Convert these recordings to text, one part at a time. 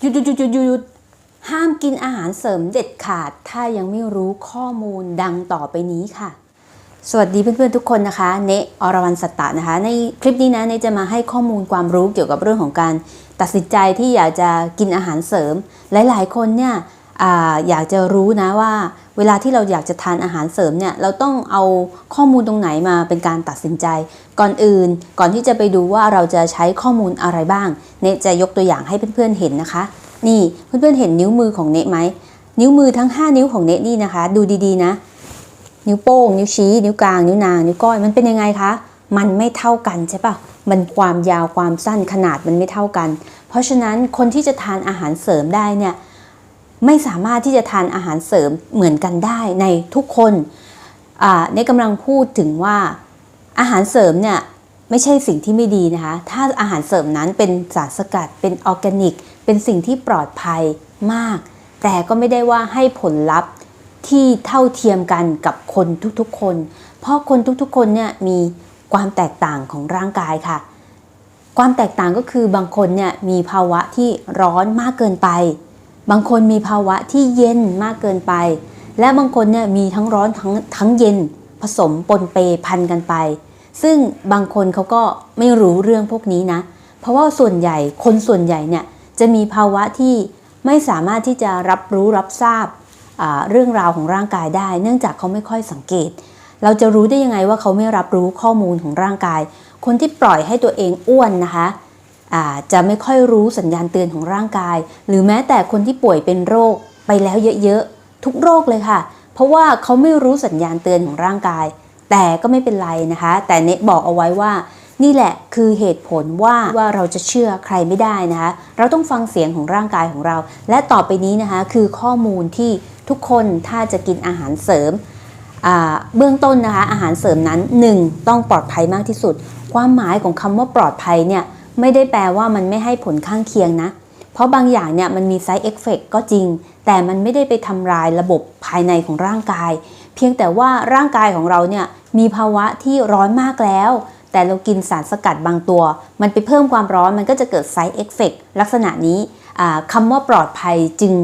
หยุดหยุดหยุดหยุดหยุดห้ามกินอาหารเสริมเด็ดขาด ถ้ายังไม่รู้ข้อมูลดังต่อไปนี้ค่ะ สวัสดีเพื่อนๆทุกคนนะคะ เนะอรวรรณสตตะนะคะ ในคลิปนี้นะเนจะมาให้ข้อมูลความรู้เกี่ยวกับเรื่องของการตัดสินใจที่อยากจะกินอาหารเสริม หลายๆ คนเนี่ย อยากจะรู้นะว่า เวลาที่เราอยากจะทานอาหารเสริมเนี่ยเราต้องเอาข้อมูลตรงไหนมาเป็นการตัดสินใจ ก่อนอื่นก่อนที่จะไปดูว่าเราจะใช้ข้อมูลอะไรบ้างเนจะยกตัวอย่างให้เพื่อนๆเห็นนะคะ นี่เพื่อนๆเห็นนิ้วมือของเนไหมนิ้วมือทั้ง 5 นิ้วของเนนี่นะคะ ดูดีๆนะ นิ้วโป้ง นิ้วชี้ นิ้วกลาง นิ้วนาง นิ้วก้อยมันเป็นยังไงคะมันไม่เท่ากันใช่ปะมันความยาวความสั้นขนาดมันไม่เท่ากัน เพราะฉะนั้นคนที่จะทานอาหารเสริมได้เนี่ย ไม่สามารถที่จะทานอาหารเสริมเหมือนกันได้ในทุกคนในกำลังพูดถึงว่าอาหารเสริมเนี่ยไม่ใช่สิ่งที่ไม่ดีนะคะ ถ้าอาหารเสริมนั้นเป็นสารสกัด เป็นออร์แกนิก เป็นสิ่งที่ปลอดภัยมาก แต่ก็ไม่ได้ว่าให้ผลลัพธ์ที่เท่าเทียมกันกับคนทุกๆคน เพราะคนทุกๆคนเนี่ยมีความแตกต่างของร่างกายค่ะ ความแตกต่างก็คือบางคนเนี่ยมีภาวะที่ร้อนมากเกินไป บางคนมีภาวะที่เย็นมากเกินไป และบางคนเนี่ยมีทั้งร้อนทั้งทั้งเย็นผสมปนเปพันกันไป ซึ่งบางคนเขาก็ไม่รู้เรื่องพวกนี้นะ เพราะว่าส่วนใหญ่คนส่วนใหญ่เนี่ยจะมีภาวะที่ไม่สามารถที่จะรับรู้รับทราบเรื่องราวของร่างกายได้ เนื่องจากเขาไม่ค่อยสังเกต เราจะรู้ได้ยังไงว่าเขาไม่รับรู้ข้อมูลของร่างกาย คนที่ปล่อยให้ตัวเองอ้วนนะคะ จะไม่ค่อยรู้สัญญาณเตือนของร่างกาย หรือแม้แต่คนที่ป่วยเป็นโรคไปแล้วเยอะๆ ทุกโรคเลยค่ะ เพราะว่าเขาไม่รู้สัญญาณเตือนของร่างกาย แต่ก็ไม่เป็นไรนะคะ แต่เนตบอกเอาไว้ว่า นี่แหละคือเหตุผลว่าว่าเราจะเชื่อใครไม่ได้นะคะ เราต้องฟังเสียงของร่างกายของเรา และต่อไปนี้นะคะคือข้อมูลที่ทุกคนถ้าจะกินอาหารเสริมเบื้องต้นนะคะอาหารเสริมนั้น 1. ต้องปลอดภัยมากที่สุด ความหมายของคำว่าปลอดภัยเนี่ย ไม่ได้แปลว่ามันไม่ให้ผลข้างเคียงนะ เพราะบางอย่างเนี่ยมันมี side effect ก็จริง แต่มันไม่ได้ไปทำลายระบบภายในของร่างกาย เพียงแต่ว่าร่างกายของเราเนี่ยมีภาวะที่ร้อนมากแล้ว แต่เรากินสารสกัดบางตัว มันไปเพิ่มความร้อนมันก็จะเกิด side effect ลักษณะนี้คำว่าปลอดภัยจึง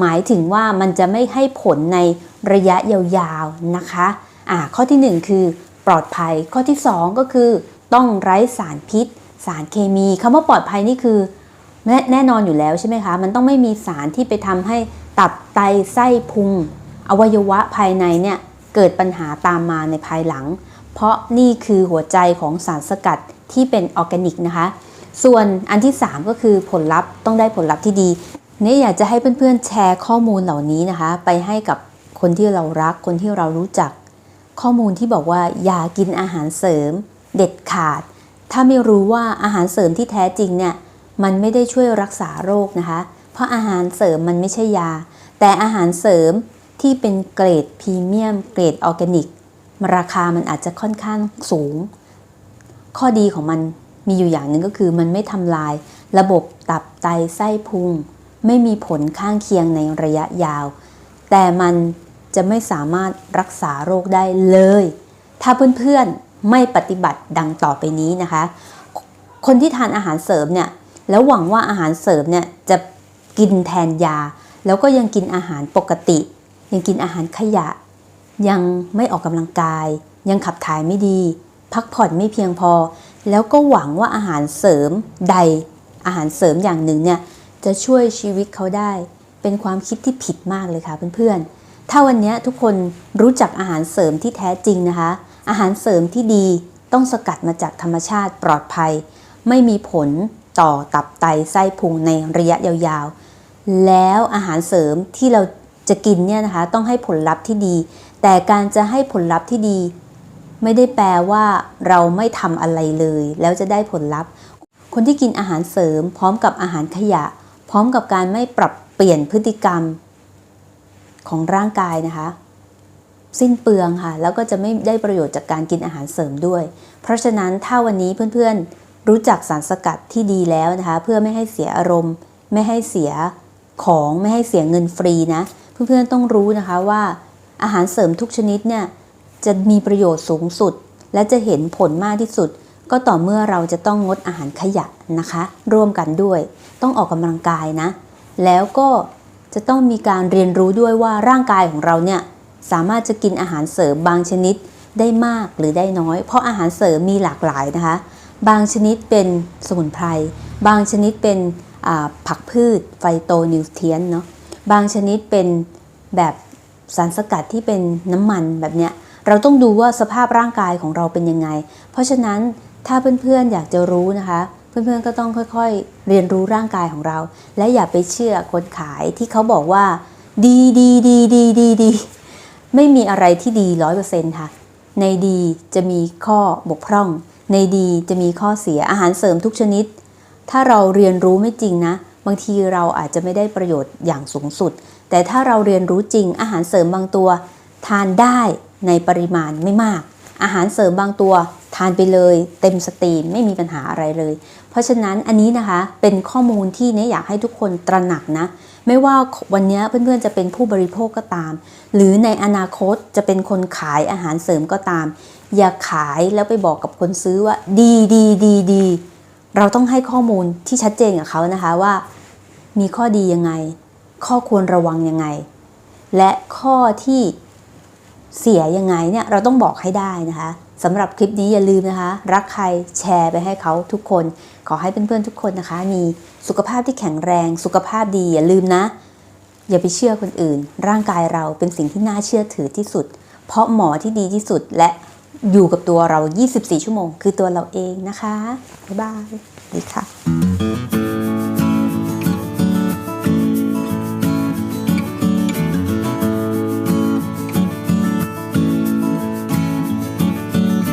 หมายถึงว่ามันจะไม่ให้ผลในระยะยาวๆนะคะอ่าข้อทีหนึ่1 คือปลอดภัยข้อที่ 2 ก็คือต้องไร้สารพิษ สารเคมีคำว่าปลอดภัยนี่คือแน่แน่นอนอยู่แล้วใช่ไหมคะ มันต้องไม่มีสารที่ไปทำให้ตับไตไส้พุง อวัยวะภายในเนี่ยเกิดปัญหาตามมาในภายหลัง เพราะนี่คือหัวใจของสารสกัดที่เป็นออร์แกนิกนะคะ ส่วนอันที่ 3 ก็คือผลลัพธ์ต้องได้ผลลัพธ์ที่ดีเนี่ยอยากจะให้เพื่อนๆแชร์ข้อมูลเหล่านี้นะคะ ไปให้กับคนที่เรารักคนที่เรารู้จัก ข้อมูลที่บอกว่าอย่ากินอาหารเสริม เด็ดขาด ถ้าไม่รู้ว่าอาหารเสริมที่แท้จริงเนี่ยมันไม่ได้ช่วยรักษาโรคนะคะ เพราะอาหารเสริมมันไม่ใช่ยา แต่อาหารเสริมที่เป็นเกรดพรีเมียม เกรดออร์แกนิก ราคามันอาจจะค่อนข้างสูง ข้อดีของมันมีอยู่อย่างหนึ่งก็คือมันไม่ทำลาย ระบบตับไตไส้พุง ไม่มีผลข้างเคียงในระยะยาว แต่มันจะไม่สามารถรักษาโรคได้เลย ถ้าเพื่อนๆ ไม่ปฏิบัติดังต่อไปนี้นะคะ คนที่ทานอาหารเสริมเนี่ยแล้วหวังว่าอาหารเสริมเนี่ยจะกินแทนยา แล้วก็ยังกินอาหารปกติ ยังกินอาหารขยะ ยังไม่ออกกำลังกาย ยังขับถ่ายไม่ดี พักผ่อนไม่เพียงพอ แล้วก็หวังว่าอาหารเสริมใด อาหารเสริมอย่างหนึ่งเนี่ยจะช่วยชีวิตเขาได้ เป็นความคิดที่ผิดมากเลยค่ะเพื่อนๆถ้าวันนี้ทุกคนรู้จักอาหารเสริมที่แท้จริงนะคะ อาหารเสริมที่ดีต้องสกัดมาจากธรรมชาติปลอดภัย ไม่มีผลต่อตับไตไส้พุงในระยะยาวๆ แล้วอาหารเสริมที่เราจะกินเนี่ยนะคะต้องให้ผลลัพธ์ที่ดี แต่การจะให้ผลลัพธ์ที่ดี ไม่ได้แปลว่าเราไม่ทำอะไรเลย แล้วจะได้ผลลัพธ์ คนที่กินอาหารเสริม พร้อมกับอาหารขยะ พร้อมกับการไม่ปรับเปลี่ยนพฤติกรรมของร่างกายนะคะ สิ้นเปลืองค่ะ แล้วก็จะไม่ได้ประโยชน์จากการกินอาหารเสริมด้วย เพราะฉะนั้นถ้าวันนี้เพื่อนๆ รู้จักสารสกัดที่ดีแล้วนะคะ เพื่อไม่ให้เสียอารมณ์ ไม่ให้เสียของไม่ให้เสียเงินฟรีนะเพื่อนๆต้องรู้นะคะว่า อาหารเสริมทุกชนิดเนี่ยจะมีประโยชน์สูงสุด และจะเห็นผลมากที่สุด ก็ต่อเมื่อเราจะต้องงดอาหารขยะนะคะ ร่วมกันด้วย ต้องออกกำลังกายนะ แล้วก็จะต้องมีการเรียนรู้ด้วยว่าร่างกายของเราเนี่ย สามารถจะกินอาหารเสริมบางชนิดได้มากหรือได้น้อย เพราะอาหารเสริมมีหลากหลายนะคะ บางชนิดเป็นสมุนไพร บางชนิดเป็นผักพืชไฟโตนิวเทียนเนาะ บางชนิดเป็นแบบสารสกัดที่เป็นน้ำมันแบบเนี้ย เราต้องดูว่าสภาพร่างกายของเราเป็นยังไง เพราะฉะนั้นถ้าเพื่อนๆอยากจะรู้นะคะ เพื่อนๆก็ต้องค่อยๆ เรียนรู้ร่างกายของเรา และอย่าไปเชื่อคนขายที่เขาบอกว่า ดีดีดีดีดีดี ไม่มีอะไรที่ดีร้อยเปอร์เซ็นต์ค่ะ ในดีจะมีข้อบกพร่อง ในดีจะมีข้อเสียอาหารเสริมทุกชนิด ถ้าเราเรียนรู้ไม่จริงนะ บางทีเราอาจจะไม่ได้ประโยชน์อย่างสูงสุด แต่ถ้าเราเรียนรู้จริง อาหารเสริมบางตัว ทานได้ในปริมาณไม่มาก อาหารเสริมบางตัว ทานไปเลย เต็มสตรีมไม่มีปัญหาอะไรเลย เพราะฉะนั้นอันนี้นะคะเป็นข้อมูลที่เนี่ยอยากให้ทุกคนตระหนักนะ ไม่ว่าวันนี้เพื่อนๆจะเป็นผู้บริโภคก็ตาม หรือในอนาคตจะเป็นคนขายอาหารเสริมก็ตาม อย่าขายแล้วไปบอกกับคนซื้อว่า ดีดีดีดีเราต้องให้ข้อมูลที่ชัดเจนกับเขานะคะว่า มีข้อดียังไง ข้อควรระวังยังไง และข้อที่เสียยังไงเนี่ยเราต้องบอกให้ได้นะคะสำหรับคลิปนี้อย่าลืมนะคะ รักใครแชร์ไปให้เขาทุกคน ขอให้เพื่อนๆทุกคนนะคะ มีสุขภาพที่แข็งแรง สุขภาพดีอย่าลืมนะ อย่าไปเชื่อคนอื่น ร่างกายเราเป็นสิ่งที่น่าเชื่อถือที่สุด เพราะหมอที่ดีที่สุดและอยู่กับตัวเรา 24 ชั่วโมง คือตัวเราเองนะคะ บ๊ายบาย ดีค่ะ